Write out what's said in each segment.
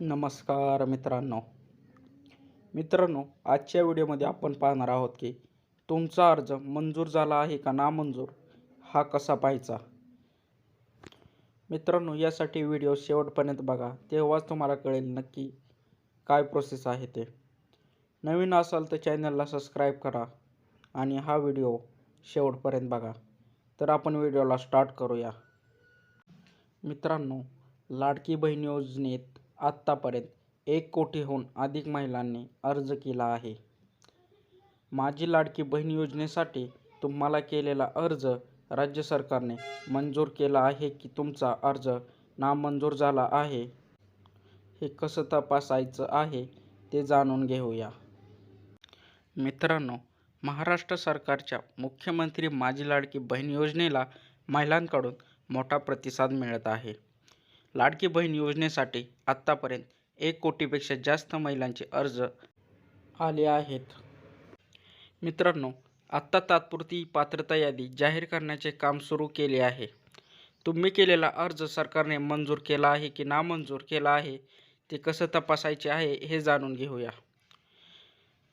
नमस्कार मित्रांनो. मित्रांनो आजच्या व्हिडिओमध्ये आपण पाहणार आहोत की तुमचा अर्ज मंजूर झाला आहे का नामंजूर हा कसा पाहायचा? मित्रांनो यासाठी व्हिडिओ शेवटपर्यंत बघा तेव्हाच तुम्हाला कळेल नक्की काय प्रोसेस आहे ते. नवीन असाल तर चॅनलला सबस्क्राईब करा आणि हा व्हिडिओ शेवटपर्यंत बघा. तर आपण व्हिडिओला स्टार्ट करूया. मित्रांनो लाडकी बहीण योजनेत आत्तापर्यंत एक कोटीहून अधिक महिलांनी अर्ज केला आहे. माझी लाडकी बहीण योजनेसाठी तुम्हाला केलेला अर्ज राज्य सरकारने मंजूर केला आहे की तुमचा अर्ज नामंजूर झाला आहे? हे कसं तपासायचं आहे ते जाणून घेऊया. मित्रांनो महाराष्ट्र सरकारच्या मुख्यमंत्री माझी लाडकी बहीण योजनेला महिलांकडून मोठा प्रतिसाद मिळत आहे. लाडकी बहीण योजनेसाठी आत्तापर्यंत एक कोटीपेक्षा जास्त महिलांचे अर्ज आले आहेत. मित्रांनो आत्ता तात्पुरती पात्रता यादी जाहीर करण्याचे काम सुरू केले आहे. तुम्ही केलेला अर्ज सरकारने मंजूर केला आहे की नामंजूर केला आहे ते कसं तपासायचे आहे हे जाणून घेऊया.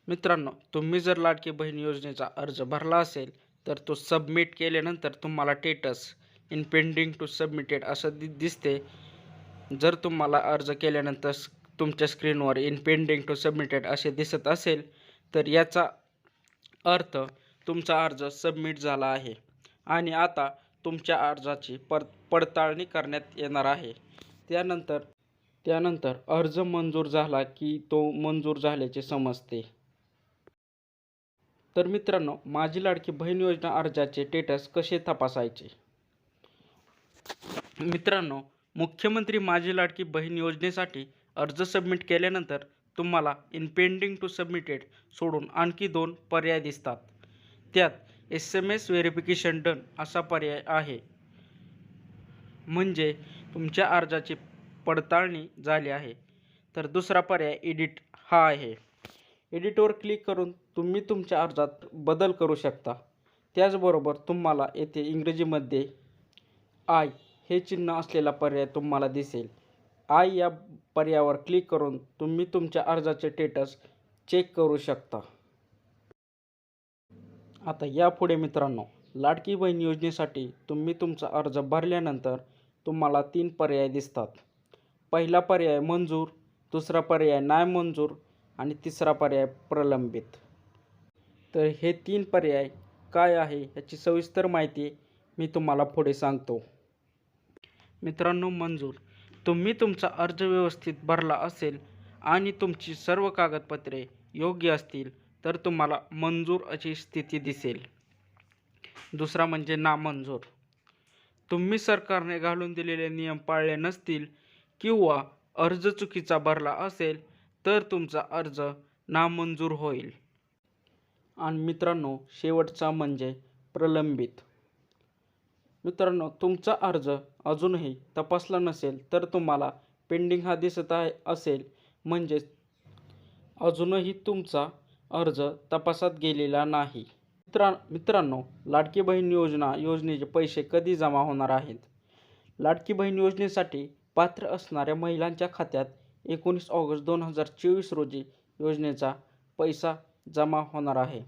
मित्रांनो तुम्ही जर लाडकी बहीण योजनेचा अर्ज भरला असेल तर तो सबमिट केल्यानंतर तुम्हाला status in pending to submitted असं दि दिसते. जर तुम्हाला अर्ज केल्यानंतर तुमच्या स्क्रीनवर इन पेंडिंग टू सबमिटेड असे दिसत असेल तर याचा अर्थ तुमचा अर्ज सबमिट झाला आहे आणि आता तुमच्या अर्जाची पर पडताळणी करण्यात येणार आहे. त्यानंतर त्यानंतर अर्ज मंजूर झाला की तो मंजूर झाल्याचे समजते. तर मित्रांनो माझी लाडकी बहीण योजना अर्जाचे स्टेटस कसे तपासायचे? मित्रांनो मुख्यमंत्री माझी लाडकी बहीण योजनेसाठी अर्ज सबमिट केल्यानंतर तुम्हाला इनपेंडिंग टू सबमिटेड सोडून आणखी दोन पर्याय दिसतात. त्यात S M S verification done असा पर्याय आहे. म्हणजे तुमच्या अर्जाची पडताळणी झाली आहे. तर दुसरा पर्याय एडिट हा आहे. एडिटवर क्लिक करून तुम्ही तुमच्या अर्जात बदल करू शकता. त्याचबरोबर तुम्हाला येथे इंग्रजीमध्ये आय हे चिन्ह असलेला पर्याय तुम्हाला दिसेल. आय या पर्यायावर क्लिक करून तुम्ही तुमच्या अर्जाचे स्टेटस चेक करू शकता. आता यापुढे मित्रांनो लाडकी बहीण योजनेसाठी तुम्ही तुमचा अर्ज भरल्यानंतर तुम्हाला तीन पर्याय दिसतात. पहिला पर्याय मंजूर दुसरा पर्याय नाय मंजूर आणि तिसरा पर्याय प्रलंबित. तर हे तीन पर्याय काय आहे याची सविस्तर माहिती मी तुम्हाला पुढे सांगतो. मित्रांनो मंजूर तुम्ही तुमचा अर्ज व्यवस्थित भरला असेल आणि तुमची सर्व कागदपत्रे योग्य असतील तर तुम्हाला मंजूर अशी स्थिती दिसेल. दुसरा म्हणजे नामंजूर. तुम्ही सरकारने घालून दिलेले नियम पाळले नसतील किंवा अर्ज चुकीचा भरला असेल तर तुमचा अर्ज नामंजूर होईल. आणि मित्रांनो शेवटचा म्हणजे प्रलंबित. मित्रांनो तुमचा अर्ज अजूनही तपासला नसेल तर तुम्हाला पेंडिंग हा दिसत आहे असेल. म्हणजेच अजूनही तुमचा अर्ज तपासात गेलेला नाही. मित्रा मित्रांनो लाडकी बहीण योजना योजनेचे पैसे कधी जमा होणार आहेत? लाडकी बहीण योजनेसाठी पात्र असणाऱ्या महिलांच्या खात्यात एकोणीस ऑगस्ट दोन हजार चोवीस रोजी योजनेचा पैसा जमा होणार आहे.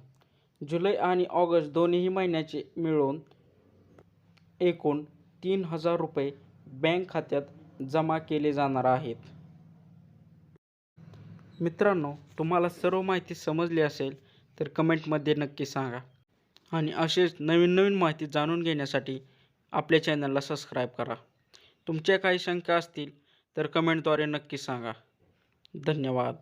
जुलै आणि ऑगस्ट दोन्ही महिन्याचे मिळून एकूण तीन हजार रुपये बँक खात्यात जमा केले जाणार आहेत. मित्रांनो तुम्हाला सर्व माहिती समजली असेल तर कमेंटमध्ये नक्की सांगा. आणि असेच नवीन नवीन माहिती जाणून घेण्यासाठी आपल्या चॅनलला सबस्क्राईब करा. तुमच्या काही शंका असतील तर कमेंटद्वारे नक्की सांगा. धन्यवाद.